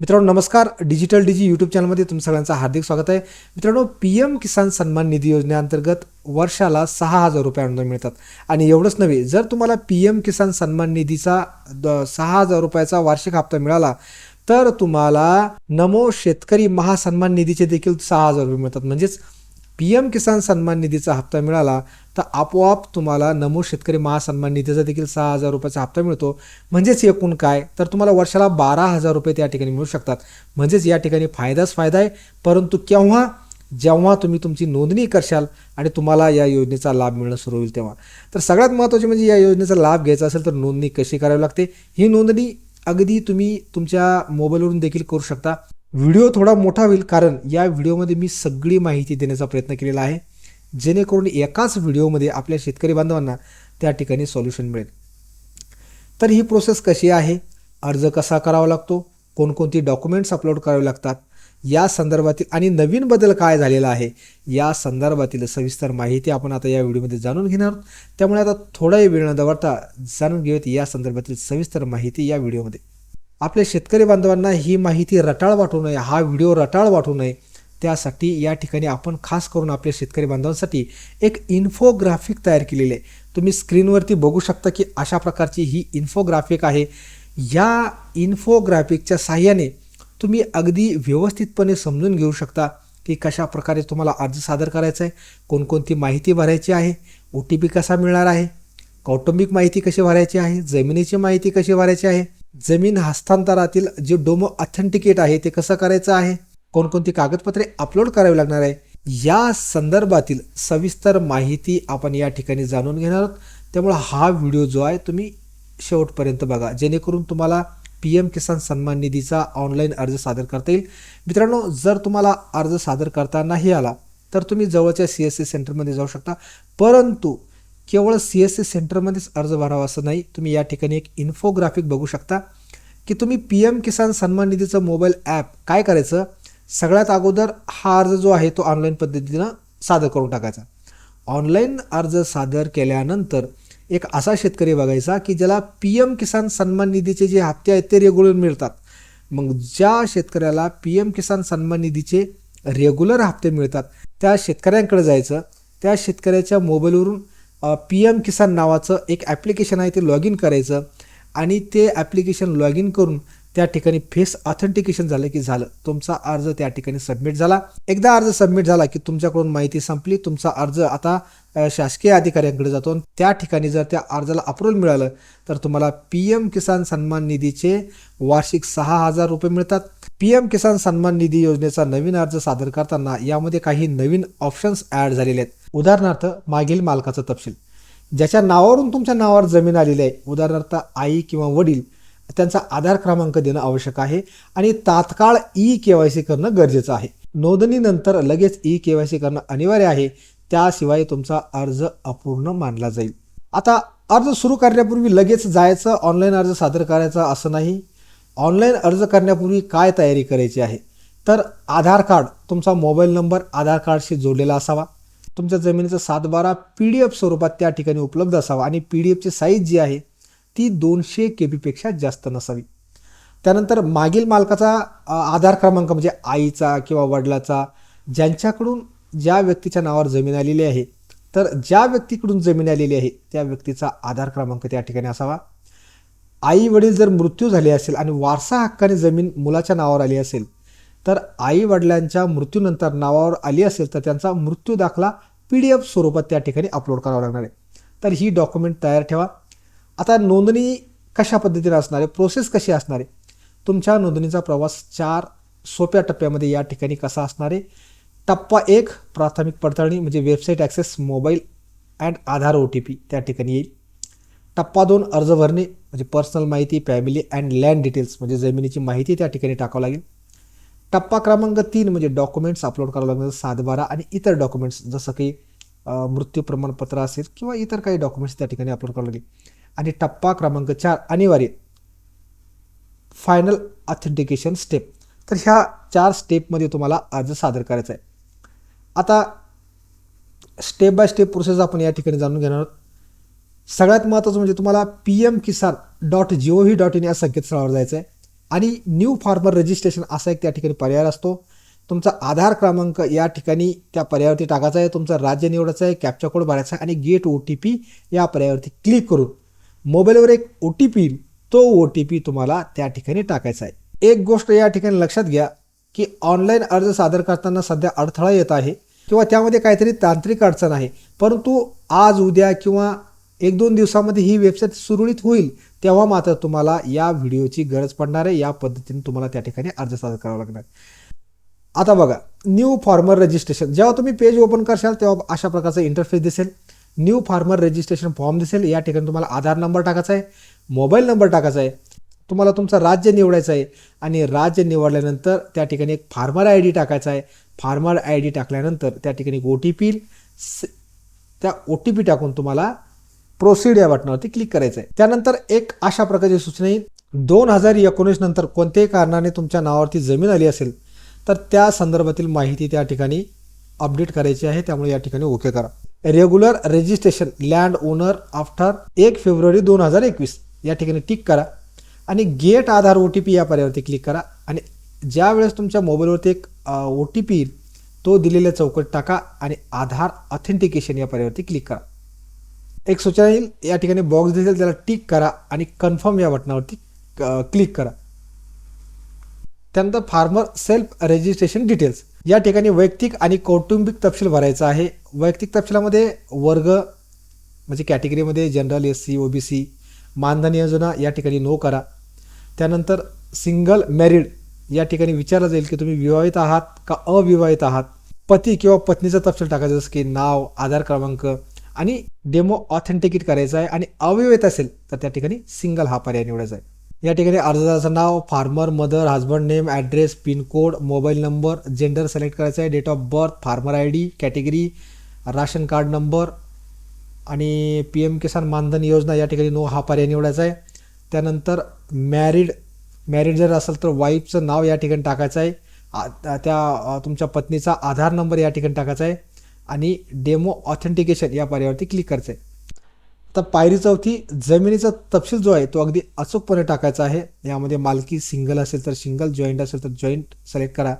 मित्रांनो नमस्कार. डिजिटल डिजी यूट्यूब चॅनलमध्ये तुम सगळ्यांचं हार्दिक स्वागत आहे. मित्रांनो पी एम किसान सन्मान निधी योजनेअंतर्गत वर्षाला सहा हजार रुपये अनुदान मिळतात. आणि एवढंच नव्हे जर तुम्हाला पी एम किसान सन्मान निधीचा द सहा हजार रुपयाचा वार्षिक हप्ता मिळाला तर तुम्हाला नमो शेतकरी महासन्मान निधीचे देखील सहा हजार रुपये मिळतात. म्हणजेच पी एम किसान सन्मान निधीचा हप्ता मिळाला तर आपोआप तुम्हाला नमो शेतकरी महासन्मान निधीचा देखील सहा हजार रुपयाचा हप्ता मिळतो. म्हणजेच एकूण काय? तर तुम्हाला वर्षाला बारा हजार रुपये त्या ठिकाणी मिळू शकतात. म्हणजेच या ठिकाणी फायदाच फायदा आहे. परंतु केव्हा? जेव्हा तुम्ही तुमची नोंदणी करशाल आणि तुम्हाला या योजनेचा लाभ मिळणं सुरू होईल तेव्हा. तर सगळ्यात महत्त्वाचे म्हणजे या योजनेचा लाभ घ्यायचा असेल तर नोंदणी कशी करावी लागते? ही नोंदणी अगदी तुम्ही तुमच्या मोबाईलवरून देखील करू शकता. व्हिडिओ थोडा मोठा होईल कारण या व्हिडिओमध्ये मी सगळी माहिती देण्याचा प्रयत्न केलेला आहे जेणेकरून एकाच व्हिडिओमध्ये आपल्या शेतकरी बांधवांना त्या ठिकाणी सोल्युशन मिळेल. तर ही प्रोसेस कशी आहे? अर्ज कसा करावा लागतो? कोणकोणती डॉक्युमेंट्स अपलोड करावे लागतात? या संदर्भातील आणि नवीन बदल काय झालेला आहे? या संदर्भातील सविस्तर माहिती आपण आता या व्हिडिओमध्ये जाणून घेणार त्यामुळे आता थोडाही वेळ न दवडता जाणून घेऊयात या संदर्भातील सविस्तर माहिती या व्हिडिओमध्ये. आपल्या शेतकरी बांधवांना ही माहिती रटाळ वाटू नये हा व्हिडिओ रटाळ वाटू नये. त्यासाठी या ठिकाणी आपण खास करून आपल्या शेतकरी बांधवांसाठी एक इन्फोग्राफिक तयार केलेली आहे. तुम्ही स्क्रीनवरती बघू शकता की अशा प्रकारची ही इन्फोग्राफिक आहे. या इन्फोग्राफिकच्या साह्याने तुम्ही अगदी व्यवस्थितपणे समजून घेऊ शकता की कशा प्रकारे तुम्हाला अर्ज सादर करायचा आहे कोणकोणती माहिती भरायची आहे ओ टी पी कसा मिळणार आहे कौटुंबिक माहिती कशी भरायची आहे जमिनीची माहिती कशी भरायची आहे जमीन हस्तांतरातील जे डोमो ऑथेंटिकेट आहे ते कसं करायचं आहे? कोणकोणती कागदपत्रे अपलोड करावी लागणार आहे? या संदर्भातील सविस्तर माहिती आपण या ठिकाणी जाणून घेणार आहोत. त्यामुळे हा व्हिडिओ जो आहे तुम्ही शेवटपर्यंत बघा. जेणेकरून तुम्हाला पी एम किसान सन्मान निधीचा ऑनलाईन अर्ज सादर करता येईल. मित्रांनो जर तुम्हाला अर्ज सादर करता नाही आला तर तुम्ही जवळच्या सी एस सी सेंटरमध्ये जाऊ शकता. परंतु केवळ सी एस सी सेंटरमध्येच अर्ज भरावा असं नाही. तुम्ही या ठिकाणी एक इन्फोग्राफिक बघू शकता की तुम्ही पी एम किसान सन्मान निधीचं मोबाईल ॲप काय करायचं? सगळ्यात अगोदर हा अर्ज जो आहे तो ऑनलाईन पद्धतीनं सादर करून टाकायचा. ऑनलाईन अर्ज सादर केल्यानंतर एक असा शेतकरी बघायचा की ज्याला पी एम किसान सन्मान निधीचे जे हप्ते आहेत ते रेग्युलर मिळतात. मग ज्या शेतकऱ्याला पी एम किसान सन्मान निधीचे रेग्युलर हप्ते मिळतात त्या शेतकऱ्यांकडे जायचं. त्या शेतकऱ्याच्या मोबाईलवरून पी एम किसान नावाचं एक ॲप्लिकेशन आहे ते लॉग इन करायचं. आणि ते ॲप्लिकेशन लॉग इन करून त्या ठिकाणी फेस ऑथेंटिकेशन झालं की झालं. तुमचा अर्ज त्या ठिकाणी सबमिट झाला. एकदा अर्ज सबमिट झाला की तुमच्याकडून माहिती संपली. तुमचा अर्ज आता शासकीय अधिकाऱ्यांकडे जातो. आणि त्या ठिकाणी जर त्या अर्जाला अप्रूव्हल मिळालं तर तुम्हाला पी एम किसान सन्मान निधीचे वार्षिक सहा हजार रुपये मिळतात. पी एम किसान सन्मान निधी योजनेचा नवीन अर्ज सादर करताना यामध्ये काही नवीन ऑप्शन्स ॲड झालेले आहेत. उदाहरणार्थ मागील मालकाचा तपशील. ज्याच्या नावावरून तुमच्या नावावर जमीन आलेली आहे. उदाहरणार्थ आई किंवा वडील त्यांचा आधार क्रमांक देणं आवश्यक आहे आणि तात्काळ ई के वाय सी करणं गरजेचं आहे. नोंदणीनंतर लगेच ई के वाय सी करणं अनिवार्य आहे. त्याशिवाय तुमचा अर्ज अपूर्ण मानला जाईल. आता अर्ज सुरू करण्यापूर्वी लगेच जायचं ऑनलाईन अर्ज सादर करायचा असं नाही. ऑनलाईन अर्ज करण्यापूर्वी काय तयारी करायची आहे? तर आधार कार्ड तुमचा मोबाईल नंबर आधार कार्डशी जोडलेला असावा. तुमच्या जमिनीचा सातबारा पी डी एफ स्वरूपात त्या ठिकाणी उपलब्ध असावा आणि पी डी एफची साईज जी आहे ती दोनशे के बीपेक्षा जास्त नसावी. त्यानंतर मागील मालकाचा आधार क्रमांक म्हणजे आईचा किंवा वडिलाचा ज्यांच्याकडून ज्या व्यक्तीच्या नावावर जमीन आलेली आहे तर ज्या व्यक्तीकडून जमीन आलेली आहे त्या व्यक्तीचा आधार क्रमांक त्या ठिकाणी असावा. आई वडील जर मृत्यू झाले असेल आणि वारसा हक्काने जमीन मुलाच्या नावावर आली असेल तर आई वडिलांच्या मृत्यूनंतर नावावर आली असेल तर त्यांचा मृत्यू दाखला पी डी एफ स्वरूपात त्या ठिकाणी अपलोड करावा लागणार आहे. तर ही डॉक्युमेंट तयार ठेवा. आता नोंदणी कशा पद्धतीने असणार आहे? प्रोसेस कशी असणार आहे? तुमच्या नोंदणीचा प्रवास चार सोप्या टप्प्यामध्ये या ठिकाणी कसा असणार आहे? टप्पा एक प्राथमिक पडताळणी म्हणजे website access mobile and Aadhaar O T P त्या ठिकाणी येईल. टप्पा दोन अर्ज भरणे म्हणजे पर्सनल माहिती फॅमिली अँड लँड डिटेल्स म्हणजे जमिनीची माहिती त्या ठिकाणी टाकावं लागेल. टप्पा क्रमांक तीन म्हणजे डॉक्युमेंट्स अपलोड करावं लागणार सातबारा आणि इतर डॉक्युमेंट्स जसं की मृत्यू प्रमाणपत्र असेल किंवा इतर काही डॉक्युमेंट्स त्या ठिकाणी अपलोड करावं लागेल. आणि टप्पा क्रमांक चार अनिवार्य. फायनल ऑथेंटिकेशन स्टेप तर ह्या चार स्टेपमध्ये तुम्हाला अर्ज सादर करायचा आहे. आता स्टेप बाय स्टेप प्रोसेस आपण या ठिकाणी जाणून घेणार आहोत. सगळ्यात महत्त्वाचं म्हणजे तुम्हाला P M Kisan dot G O V dot in या संकेतस्थळावर जायचं आहे. आणि न्यू फार्मर रजिस्ट्रेशन असा एक त्या ठिकाणी पर्याय असतो. तुमचा आधार क्रमांक या ठिकाणी त्या पर्यायावरती टाकायचा आहे. तुमचं राज्य निवडायचं आहे कॅप्चा कोड भरायचा आहे आणि गेट ओ टी पी या पर्यायावरती क्लिक करून मोबाईलवर एक ओ टी पी तो ओ टी पी तुम्हाला त्या ठिकाणी टाकायचा आहे. एक गोष्ट या ठिकाणी लक्षात घ्या की ऑनलाईन अर्ज सादर करताना सध्या अडथळा येत आहे किंवा त्यामध्ये काहीतरी तांत्रिक अडचण आहे. परंतु आज उद्या किंवा एक दोन दिवसामध्ये ही वेबसाईट सुरळीत होईल तेव्हा मात्र तुम्हाला या व्हिडिओची गरज पडणार आहे. या पद्धतीने तुम्हाला त्या ठिकाणी अर्ज सादर करावा लागणार. आता बघा न्यू फॉर्मर रजिस्ट्रेशन जेव्हा तुम्ही पेज ओपन करशाल तेव्हा अशा प्रकारचा इंटरफेस दिसेल. न्यू फार्मर रजिस्ट्रेशन फॉर्म दिसेल. या ठिकाणी तुम्हाला आधार नंबर टाकायचा आहे मोबाईल नंबर टाकायचा आहे तुम्हाला तुमचं राज्य निवडायचं आहे आणि राज्य निवडल्यानंतर त्या ठिकाणी एक फार्मर आय डी टाकायचा आहे. फार्मर आय डी टाकल्यानंतर त्या ठिकाणी एक ओ टी पी त्या ओ टी पी टाकून तुम्हाला प्रोसीड या बटनावरती क्लिक करायचं आहे त्यानंतर एक अशा प्रकारची सूचना येईल. दोन हजार एकोणीस नंतर कोणत्याही कारणाने तुमच्या नावावरती जमीन आली असेल तर त्या संदर्भातील माहिती त्या ठिकाणी अपडेट करायची आहे. त्यामुळे या ठिकाणी ओके करा. Regular registration land owner after एक फेब्रुवारी दोन हजार एकवीस. या ठिकाणी टिक करा आणि get Aadhaar O T P या पर्यावरती क्लिक करा आणि ज्या वेळेस तुमच्या मोबाईलवरती एक ओ टी पी येईल तो दिलेल्या चौकट टाका आणि आधार ऑथेंटिकेशन या पर्यावरती क्लिक करा. एक सूचना येईल या ठिकाणी बॉक्स दिसेल त्याला टिक करा आणि कन्फर्म या बटनावरती क्लिक करा. त्यानंतर फार्मर सेल्फ रजिस्ट्रेशन डिटेल्स या ठिकाणी वैयक्तिक आणि कौटुंबिक तपशील भरायचा आहे. वैयक्तिक तपशिलामध्ये वर्ग म्हणजे कॅटेगरीमध्ये general S C O B C मानधन योजना या ठिकाणी नो करा. त्यानंतर सिंगल मॅरिड या ठिकाणी विचारलं जाईल की तुम्ही विवाहित आहात का अविवाहित आहात? पती किंवा पत्नीचा तपशील टाकायचं जसं की नाव आधार क्रमांक आणि डेमो ऑथेंटिकेट करायचा आहे आणि अविवाहित असेल तर त्या ठिकाणी सिंगल हा पर्याय निवडायचा आहे. या ठिकाणी अर्जदाराचं नाव farmer mother husband name address pincode mobile number gender select करायचं आहे date of birth farmer I D category ration card number आणि पी एम किसान मानधन योजना या ठिकाणी नो हा पर्याय निवडायचा आहे. त्यानंतर मॅरिड मॅरिड जर असेल तर वाईफचं नाव या ठिकाणी टाकायचं आहे. त्या तुमच्या पत्नीचा आधार नंबर या ठिकाणी टाकायचा आहे. आणि डेमो ऑथेंटिकेशन या पर्यायावरती क्लिक करायचं आहे. तर पायरी चौथी जमिनीचा तपशील जो आहे तो अगदी अचूकपणे टाकायचा आहे. यामध्ये मालकी सिंगल असेल तर सिंगल जॉईंट असेल तर जॉईंट सिलेक्ट करा.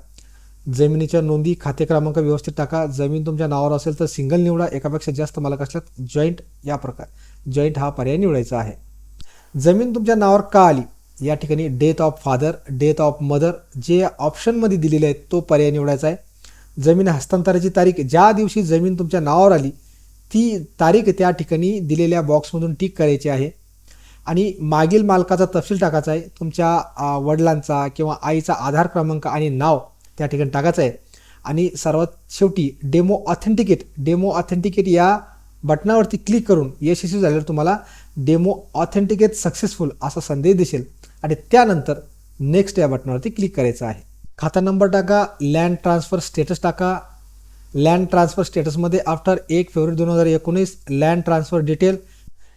जमिनीच्या नोंदी खाते क्रमांक व्यवस्थित टाका. जमीन तुमच्या नावावर असेल तर सिंगल निवडा. एकापेक्षा जास्त मालक असल्यास जॉईंट या प्रकार. जॉईंट हा पर्याय निवडायचा आहे. जमीन तुमच्या नावावर का आली? या ठिकाणी death of father death of mother जे ऑप्शनमध्ये दिलेले आहेत तो पर्याय निवडायचा आहे. जमीन हस्तांतराची तारीख. ज्या दिवशी जमीन तुमच्या नावावर आली ती तारीख त्या ठिकाणी दिलेल्या बॉक्समधून टिक करायची आहे. आणि मागील मालकाचा तपशील टाकायचा आहे. तुमच्या वडिलांचा किंवा आईचा आधार क्रमांक आणि नाव त्या ठिकाणी टाकायचं आहे. आणि सर्वात शेवटी डेमो ऑथेंटिकेट डेमो ऑथेंटिकेट या बटनावरती क्लिक करून यशस्वी झाल्यावर तुम्हाला डेमो ऑथेंटिकेट सक्सेसफुल असा संदेश दिसेल. आणि त्यानंतर नेक्स्ट या बटनावरती क्लिक करायचं आहे. खाता नंबर टाका लँड ट्रान्सफर स्टेटस टाका लँड ट्रान्सफर स्टेटसमध्ये आफ्टर एक फेब्रुवारी दोन हजार एकोणीस लँड ट्रान्सफर डिटेल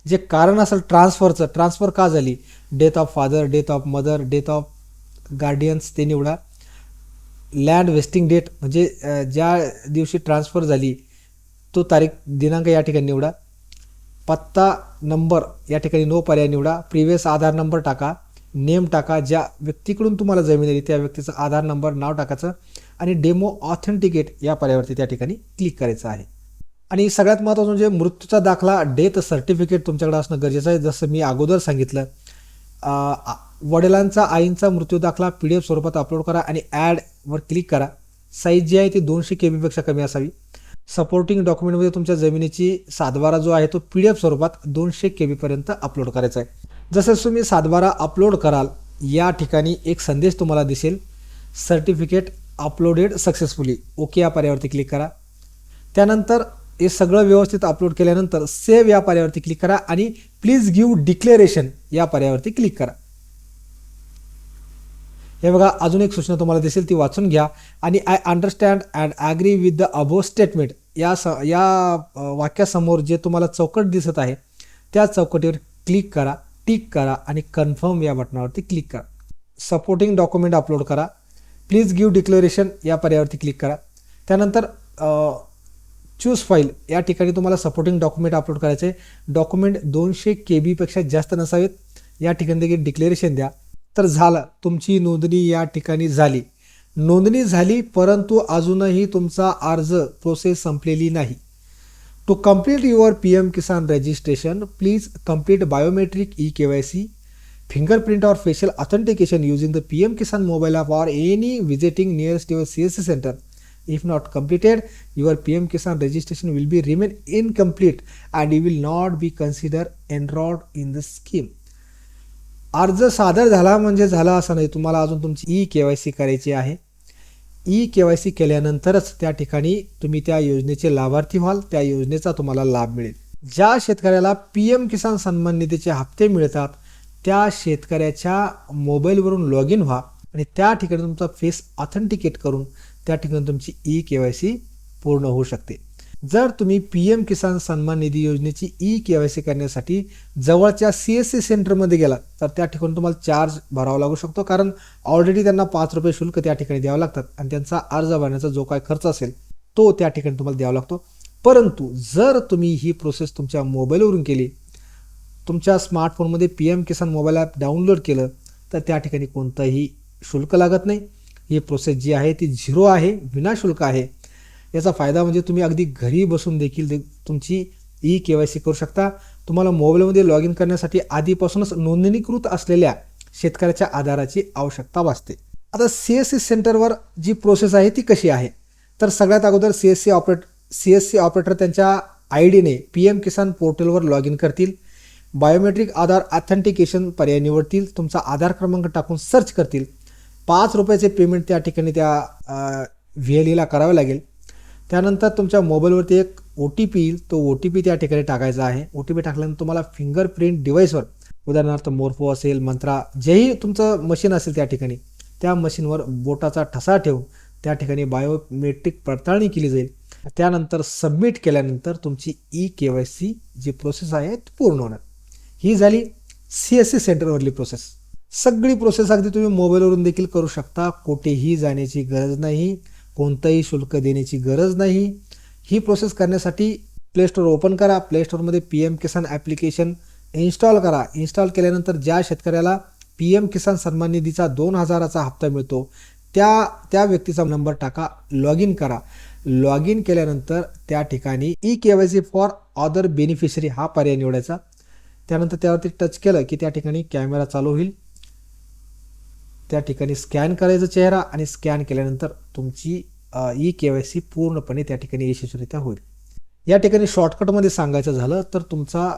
जे कारण असेल ट्रान्सफरचं ट्रान्सफर का झाली? Death of father death of mother death of guardians ते निवडा. लँड वेस्टिंग डेट म्हणजे ज्या दिवशी ट्रान्सफर झाली तो तारीख दिनांक या ठिकाणी निवडा. पत्ता नंबर या ठिकाणी नो पर्याय निवडा. प्रिव्हियस आधार नंबर टाका. नेम टाका. ज्या व्यक्तीकडून तुम्हाला जमीन आली त्या व्यक्तीचा आधार नंबर नाव टाकायचं. आणि डेमो ऑथेंटिकेट या पर्यावरती त्या ठिकाणी क्लिक करायचं आहे. आणि सगळ्यात महत्त्वाचं म्हणजे मृत्यूचा दाखला डेथ सर्टिफिकेट तुमच्याकडे असणं गरजेचं आहे. जसं मी अगोदर सांगितलं वडिलांचा आईंचा मृत्यू दाखला पी डी एफ स्वरूपात अपलोड करा आणि ॲडवर क्लिक करा. साईज जी आहे ती दोनशे के बीपेक्षा कमी असावी. सपोर्टिंग डॉक्युमेंटमध्ये तुमच्या जमिनीची सातबारा जो आहे तो पी डी एफ स्वरूपात दोनशे के बीपर्यंत अपलोड करायचा आहे. जसं तुम्ही सातबारा अपलोड कराल या ठिकाणी एक संदेश तुम्हाला दिसेल सर्टिफिकेट अपलोडेड सक्सेसफुली ओके या पर्यावरती क्लिक करा. त्यानंतर हे सगळं व्यवस्थित अपलोड केल्यानंतर सेव्ह या पर्यावरती क्लिक करा आणि प्लीज गिव्ह डिक्लेरेशन या पर्यावरती क्लिक करा. हे बघा अजून एक सूचना तुम्हाला दिसेल ती वाचून घ्या. आणि I understand and agree with the above statement या स या वाक्यासमोर जे तुम्हाला चौकट दिसत आहे त्या चौकटीवर क्लिक करा टिक करा आणि कन्फर्म या बटनावरती क्लिक करा. सपोर्टिंग डॉक्युमेंट अपलोड करा. प्लीज गिव्ह डिक्लेरेशन या पर्यावरती क्लिक करा. त्यानंतर चूज फाईल या ठिकाणी तुम्हाला सपोर्टिंग डॉक्युमेंट अपलोड करायचे. डॉक्युमेंट दोनशे के बीपेक्षा जास्त नसावेत. या ठिकाणी देखील डिक्लेरेशन द्या. तर झालं. तुमची नोंदणी या ठिकाणी झाली. नोंदणी झाली परंतु अजूनही तुमचा अर्ज प्रोसेस संपलेली नाही. To complete your P M Kisan registration please complete biometric E K Y C fingerprint or facial authentication using the PM Kisan mobile app or any visiting nearest your CSC center. If not completed, your PM Kisan registration will be remain incomplete and you will not be considered enrolled in the scheme. अर्ज सादर झाला म्हणजे झाला असं नाही तुम्हाला अजून तुमची ई के वाय सी करायची आहे ई के वाय सी केल्यानंतरच त्या ठिकाणी तुम्ही त्या योजनेचे लाभार्थी व्हाल त्या योजनेचा तुम्हाला लाभ मिळेल ज्या शेतकऱ्याला पी एम किसान सन्मान निधीचे हप्ते मिळतात त्या शेतकऱ्याच्या मोबाईलवरून लॉग इन व्हा आणि त्या ठिकाणी तुमचा फेस ऑथेंटिकेट करून त्या ठिकाणी तुमची ई के वाय सी पूर्ण होऊ शकते. जर तुम्ही पी एम किसान सन्मान निधी योजनेची ई के वाय सी करण्यासाठी जवळच्या सी एस सी सेंटरमध्ये गेलात तर त्या ठिकाणी तुम्हाला चार्ज भरावा लागू शकतो कारण ऑलरेडी त्यांना पाच रुपये शुल्क त्या ठिकाणी द्यावं लागतात आणि त्यांचा अर्ज भरण्याचा जो काय खर्च असेल तो त्या ठिकाणी तुम्हाला द्यावा लागतो. परंतु जर तुम्ही ही प्रोसेस तुमच्या मोबाईलवरून केली तुमच्या स्मार्टफोनमध्ये P M Kisan mobile app download केलं तर त्या ठिकाणी कोणतंही शुल्क लागत नाही. ही प्रोसेस जी आहे ती झिरो आहे विनाशुल्क आहे. याचा फायदा म्हणजे तुम्ही अगदी घरी बसून देखील दे- तुमची ई के वाय सी करू शकता. तुम्हाला मोबाईलमध्ये लॉग इन करण्यासाठी आधीपासूनच नोंदणीकृत असलेल्या शेतकऱ्याच्या आधाराची आवश्यकता भासते. आता सी एस सी सेंटरवर जी प्रोसेस आहे ती कशी आहे? तर सगळ्यात अगोदर C S C operate C S C operator त्यांच्या आय डीने पी एम किसान पोर्टलवर लॉग इन करतील. बायोमेट्रिक आधार ऑथेंटिकेशन पर्याय निवडतील तुमचा आधार क्रमांक टाकून सर्च करतील. पाच रुपयाचे पेमेंट त्या ठिकाणी त्या व्ही एल ईला करावे लागेल. त्यानंतर तुमच्या मोबाईलवरती एक ओ टी पी येईल तो ओ टी पी त्या ठिकाणी टाकायचा आहे. ओ टी पी टाकल्यानंतर तुम्हाला फिंगरप्रिंट डिव्हाइसवर उदाहरणार्थ मोर्फो असेल मंत्रा जेही तुमचं मशीन असेल त्या ठिकाणी त्या मशीनवर बोटाचा ठसा ठेवून त्या ठिकाणी बायोमेट्रिक पडताळणी केली जाईल. त्यानंतर सबमिट केल्यानंतर तुमची ई के वाय सी जी प्रोसेस आहे ती पूर्ण होणार. ही झाली सी एस सी सेंटरवरली प्रोसेस. सगळी प्रोसेस अगदी तुम्ही मोबाईलवरून देखील करू शकता. कुठेही जाण्याची गरज नाही. कोणतंही शुल्क देण्याची गरज नाही. ही प्रोसेस करण्यासाठी प्ले स्टोअर ओपन करा. प्ले स्टोअरमध्ये P M Kisan application install करा. इन्स्टॉल केल्यानंतर ज्या शेतकऱ्याला पी एम किसान सन्मान निधीचा दोन हजाराचा हप्ता मिळतो त्या त्या व्यक्तीचा नंबर टाका. लॉग इन करा. लॉग इन केल्यानंतर त्या ठिकाणी E K Y C for other beneficiary हा पर्याय निवडायचा. त्यानंतर त्यावरती टच केलं की त्या ठिकाणी कॅमेरा चालू होईल. त्या ठिकाणी स्कॅन करायचा चेहरा आणि स्कॅन केल्यानंतर तुमची ई के वाय सी पूर्णपणे त्या ठिकाणी यशस्वीरित्या होईल. या ठिकाणी शॉर्टकटमध्ये सांगायचं झालं तर तुमचा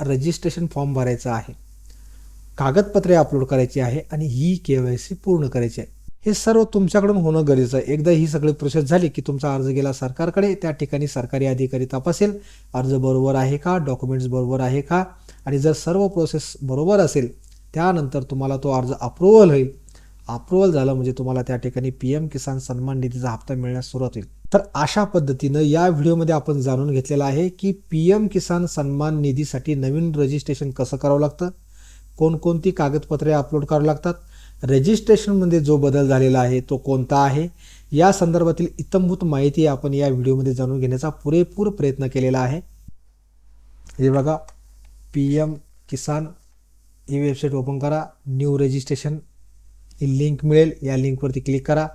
रजिस्ट्रेशन फॉर्म भरायचा आहे. कागदपत्रे अपलोड करायची आहे आणि ही के वाय सी पूर्ण करायची आहे. हे सर्व तुमच्याकडून होणं गरजेचं आहे. एकदा ही सगळी प्रोसेस झाली की तुमचा अर्ज गेला सरकारकडे त्या ठिकाणी सरकारी अधिकारी तपासेल. अर्ज बरोबर आहे का? डॉक्युमेंट्स बरोबर आहे का? आणि जर सर्व प्रोसेस बरोबर असेल त्यानंतर तुम्हाला तो अर्ज अप्रुव्हल होईल. अप्रुव्हल झालं म्हणजे तुम्हाला त्या ठिकाणी पी एम किसान सन्मान निधीचा हप्ता मिळण्यास सुरुवात होईल. तर अशा पद्धतीनं या व्हिडिओमध्ये आपण जाणून घेतलेलं आहे की पी एम किसान सन्मान निधीसाठी नवीन रजिस्ट्रेशन कसं करावं लागतं? कोणकोणती कागदपत्रे अपलोड करावी लागतात? रजिस्ट्रेशनमध्ये जो बदल झालेला आहे तो कोणता आहे? या संदर्भातील इतंभूत माहिती आपण या व्हिडिओमध्ये जाणून घेण्याचा पुरेपूर प्रयत्न केलेला आहे. हे बघा पी एम किसान ही वेबसाईट ओपन करा. न्यू रजिस्ट्रेशन ही लिंक मिळेल. या लिंकवरती क्लिक करा.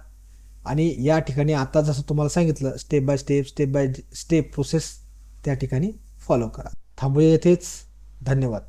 आणि या ठिकाणी आता जसं तुम्हाला सांगितलं step by step step by step process त्या ठिकाणी फॉलो करा. थांबूया येथेच धन्यवाद.